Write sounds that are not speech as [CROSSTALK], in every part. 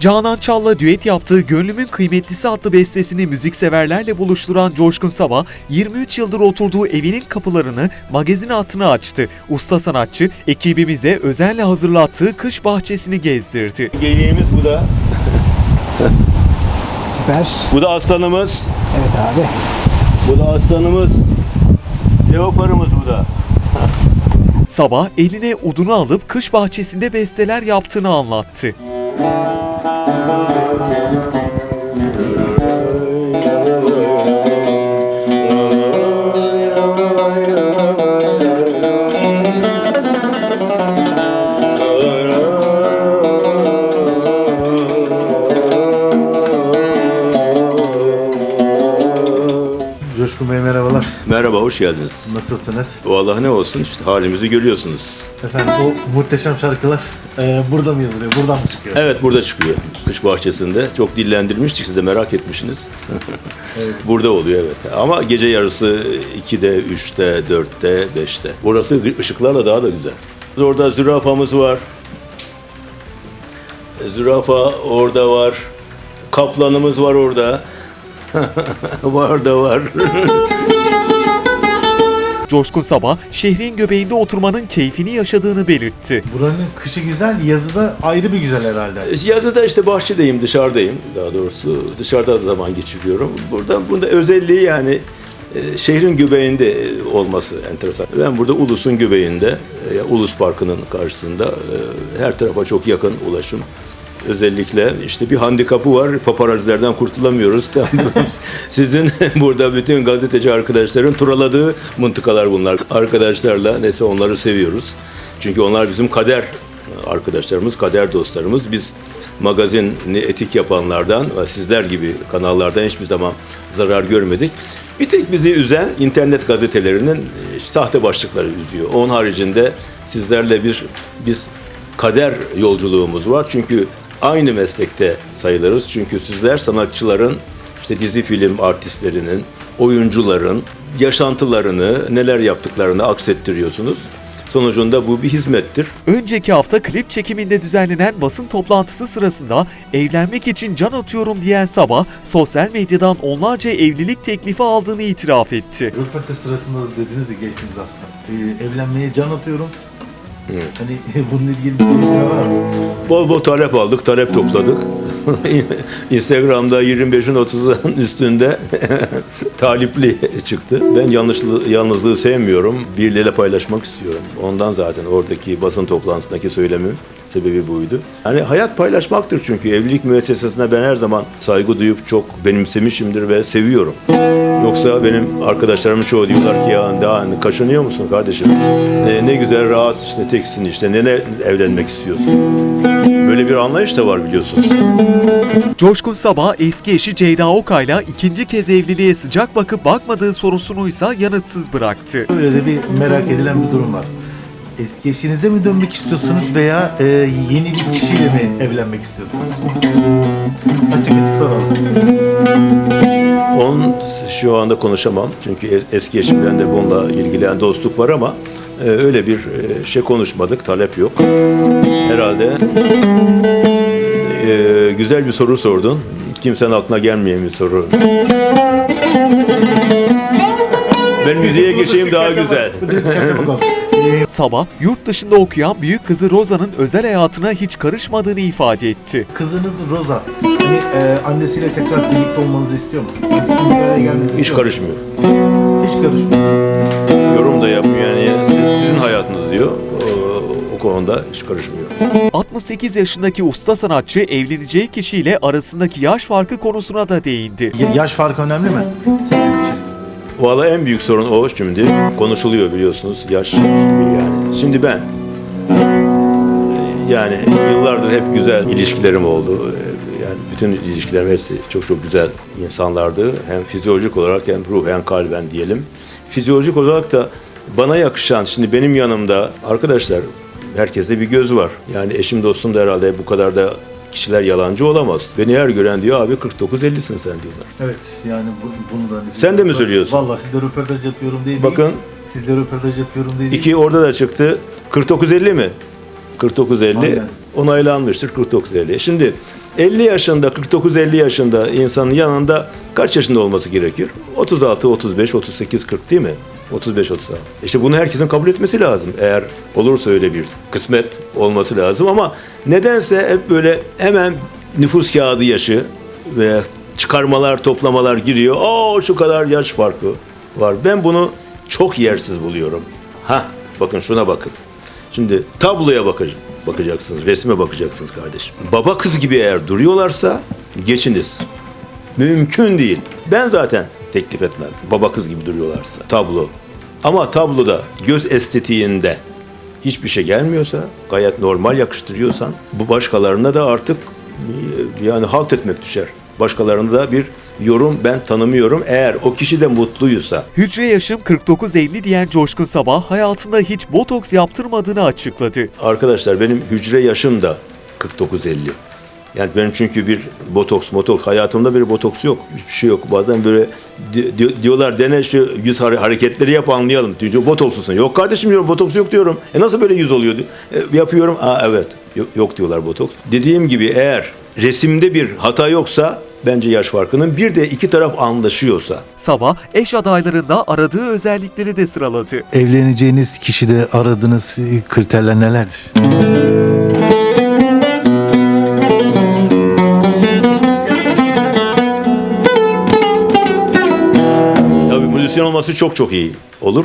Canan Çal'la düet yaptığı Gönlümün Kıymetlisi adlı bestesini müzikseverlerle buluşturan Coşkun Sabah, 23 yıldır oturduğu evinin kapılarını magazin hattına açtı. Usta sanatçı ekibimize özenle hazırlattığı kış bahçesini gezdirdi. Geyiğimiz bu da. [LAUGHS] Süper. Bu da aslanımız. Evet abi. Bu da aslanımız. Leoparımız bu da. Sabah eline udunu alıp kış bahçesinde besteler yaptığını anlattı. Thank you. Coşkun Bey merhabalar. Merhaba, hoş geldiniz. Nasılsınız? Vallahi ne olsun işte halimizi görüyorsunuz. Efendim o muhteşem şarkılar e, burada mı yazılıyor? Buradan mı çıkıyor? Evet burada çıkıyor. Kış bahçesinde. Çok dillendirmiştik siz de merak etmişsiniz. [LAUGHS] burada oluyor evet. Ama gece yarısı 2'de, 3'te, 4'te, 5'te. Burası ışıklarla daha da güzel. Orada zürafamız var. E, Zürafa orada var. Kaplanımız var orada. [LAUGHS] var da var. Coşkun Sabah, şehrin göbeğinde oturmanın keyfini yaşadığını belirtti. Buranın kışı güzel, yazı da ayrı bir güzel herhalde. Yazıda işte bahçedeyim, dışarıdayım daha doğrusu. Dışarıda da zaman geçiriyorum. Burada bunda özelliği yani e, şehrin göbeğinde olması enteresan. Ben burada Ulus'un göbeğinde, e, Ulus Parkı'nın karşısında e, her tarafa çok yakın ulaşım. Özellikle işte bir handikapı var. Paparazilerden kurtulamıyoruz. [LAUGHS] Sizin [LAUGHS] burada bütün gazeteci arkadaşların turaladığı mıntıkalar bunlar. Arkadaşlarla neyse onları seviyoruz. Çünkü onlar bizim kader arkadaşlarımız, kader dostlarımız. Biz magazini etik yapanlardan ve sizler gibi kanallardan hiçbir zaman zarar görmedik. Bir tek bizi üzen internet gazetelerinin e, sahte başlıkları üzüyor. Onun haricinde sizlerle bir biz kader yolculuğumuz var. Çünkü aynı meslekte sayılırız. Çünkü sizler sanatçıların, işte dizi film artistlerinin, oyuncuların yaşantılarını, neler yaptıklarını aksettiriyorsunuz. Sonucunda bu bir hizmettir. Önceki hafta klip çekiminde düzenlenen basın toplantısı sırasında evlenmek için can atıyorum diyen Sabah, sosyal medyadan onlarca evlilik teklifi aldığını itiraf etti. Röportaj sırasında da dediniz ya geçtiğimiz hafta. E, evlenmeye can atıyorum. Hani [LAUGHS] bununla ilgili bir gelişme var mı? Bol bol talep aldık, talep topladık. [LAUGHS] Instagram'da 25'in 30'un üstünde [LAUGHS] talipli çıktı. Ben yanlışlı, yalnızlığı sevmiyorum. Birileriyle paylaşmak istiyorum. Ondan zaten oradaki basın toplantısındaki söylemim sebebi buydu. Yani hayat paylaşmaktır çünkü evlilik müessesesine ben her zaman saygı duyup çok benimsemişimdir ve seviyorum. Yoksa benim arkadaşlarımın çoğu diyorlar ki ya daha hani kaşınıyor musun kardeşim? E, ne güzel rahat işte teksin işte ne, ne evlenmek istiyorsun? Böyle bir anlayış da var biliyorsunuz. Coşkun Sabah eski eşi Ceyda Okay'la ikinci kez evliliğe sıcak bakıp bakmadığı sorusunu ise yanıtsız bıraktı. Böyle de bir merak edilen bir durum var. Eski eşinize mi dönmek istiyorsunuz veya e, yeni bir kişiyle mi evlenmek istiyorsunuz? Açık açık soralım. On şu anda konuşamam çünkü es- eski eşimden de bununla ilgilen dostluk var ama e, öyle bir e, şey konuşmadık, talep yok. Herhalde e, güzel bir soru sordun. Kimsenin aklına gelmeyen bir soru. Ben müziğe geçeyim daha güzel. [LAUGHS] Sabah, yurt dışında okuyan büyük kızı Roza'nın özel hayatına hiç karışmadığını ifade etti. Kızınız Roza, hani e, annesiyle tekrar birlikte olmanızı istiyor mu? Yani sizin bir araya gelmenizi Hiç istiyor mu? karışmıyor. Hiç karışmıyor. Yorum da yapmıyor yani siz- sizin hayatınız diyor. Konuda hiç karışmıyor. 68 yaşındaki usta sanatçı evleneceği kişiyle arasındaki yaş farkı konusuna da değindi. Ya- yaş farkı önemli mi? Valla en büyük sorun o şimdi. Konuşuluyor biliyorsunuz yaş yani. Şimdi ben e, yani yıllardır hep güzel ilişkilerim oldu. E, Yani bütün ilişkilerim hepsi çok çok güzel insanlardı. Hem fizyolojik olarak hem ruhen kalben diyelim. Fizyolojik olarak da bana yakışan şimdi benim yanımda arkadaşlar herkeste bir göz var. Yani eşim dostum da herhalde bu kadar da kişiler yalancı olamaz. Beni her gören diyor abi 49-50'sin sen diyorlar. Evet yani bu, bunu da... Sen de mi söylüyorsun? Valla sizle röportaj yapıyorum diye Bakın. değil. Sizle röportaj yapıyorum diye değil. İki orada da çıktı. 49-50 mi? 49-50. Aynen. onaylanmıştır 49-50. Şimdi 50 yaşında, 49-50 yaşında insanın yanında kaç yaşında olması gerekir? 36, 35, 38, 40 değil mi? 35, 36. İşte bunu herkesin kabul etmesi lazım. Eğer olursa öyle bir kısmet olması lazım ama nedense hep böyle hemen nüfus kağıdı yaşı ve çıkarmalar, toplamalar giriyor. Oo şu kadar yaş farkı var. Ben bunu çok yersiz buluyorum. Ha bakın şuna bakın. Şimdi tabloya bakacak, bakacaksınız, resme bakacaksınız kardeşim. Baba kız gibi eğer duruyorlarsa geçiniz. Mümkün değil. Ben zaten teklif etmem. Baba kız gibi duruyorlarsa. Tablo. Ama tabloda göz estetiğinde hiçbir şey gelmiyorsa, gayet normal yakıştırıyorsan bu başkalarına da artık e, yani halt etmek düşer. Başkalarına da bir yorum ben tanımıyorum. Eğer o kişi de mutluysa, Hücre yaşım 49-50 diyen Coşkun Sabah hayatında hiç botoks yaptırmadığını açıkladı. Arkadaşlar benim hücre yaşım da 49-50. Yani benim çünkü bir botoks motoks hayatımda bir botoks yok. Hiçbir şey yok. Bazen böyle di- di- diyorlar dene şu yüz hare- hareketleri yap anlayalım. Diyor, botokslusun. Yok kardeşim diyorum botoks yok diyorum. E nasıl böyle yüz oluyor? E, yapıyorum. Aa evet. Yok, yok diyorlar botoks. Dediğim gibi eğer resimde bir hata yoksa bence yaş farkının bir de iki taraf anlaşıyorsa Sabah eş adaylarında aradığı özellikleri de sıraladı. Evleneceğiniz kişide aradığınız kriterler nelerdir? Müzisyen olması çok çok iyi olur.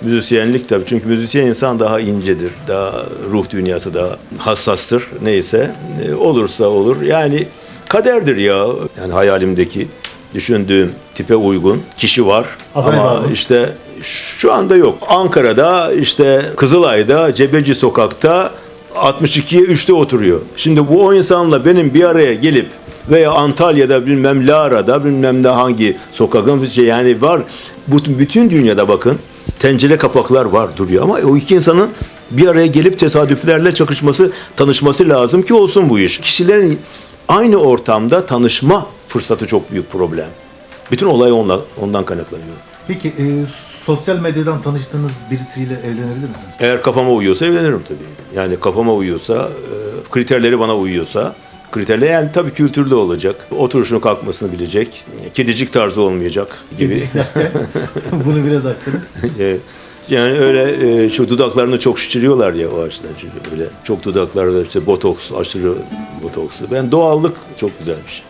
Müzisyenlik tabii çünkü müzisyen insan daha incedir, daha ruh dünyası daha hassastır neyse e, olursa olur. Yani kaderdir ya. Yani hayalimdeki düşündüğüm tipe uygun kişi var Aday ama mı? işte şu anda yok. Ankara'da işte Kızılay'da Cebeci Sokak'ta 62'ye 3'te oturuyor. Şimdi bu o insanla benim bir araya gelip veya Antalya'da bilmem Lara'da bilmem de hangi sokakın bir şey yani var. Bütün dünyada bakın tencere kapaklar var duruyor ama o iki insanın bir araya gelip tesadüflerle çakışması, tanışması lazım ki olsun bu iş. Kişilerin aynı ortamda tanışma fırsatı çok büyük problem. Bütün olay ondan, ondan kaynaklanıyor. Peki e, sosyal medyadan tanıştığınız birisiyle evlenebilir misiniz? Eğer kafama uyuyorsa evlenirim tabii. Yani kafama uyuyorsa, e, kriterleri bana uyuyorsa, kriterler yani tabii kültürlü olacak. Oturuşunu kalkmasını bilecek. Kedicik tarzı olmayacak gibi. [LAUGHS] Bunu biraz açsanız. E, yani öyle e, şu dudaklarını çok şişiriyorlar ya o açıdan çünkü öyle çok dudaklarda işte botoks, aşırı botoksu. Ben doğallık çok güzel bir şey.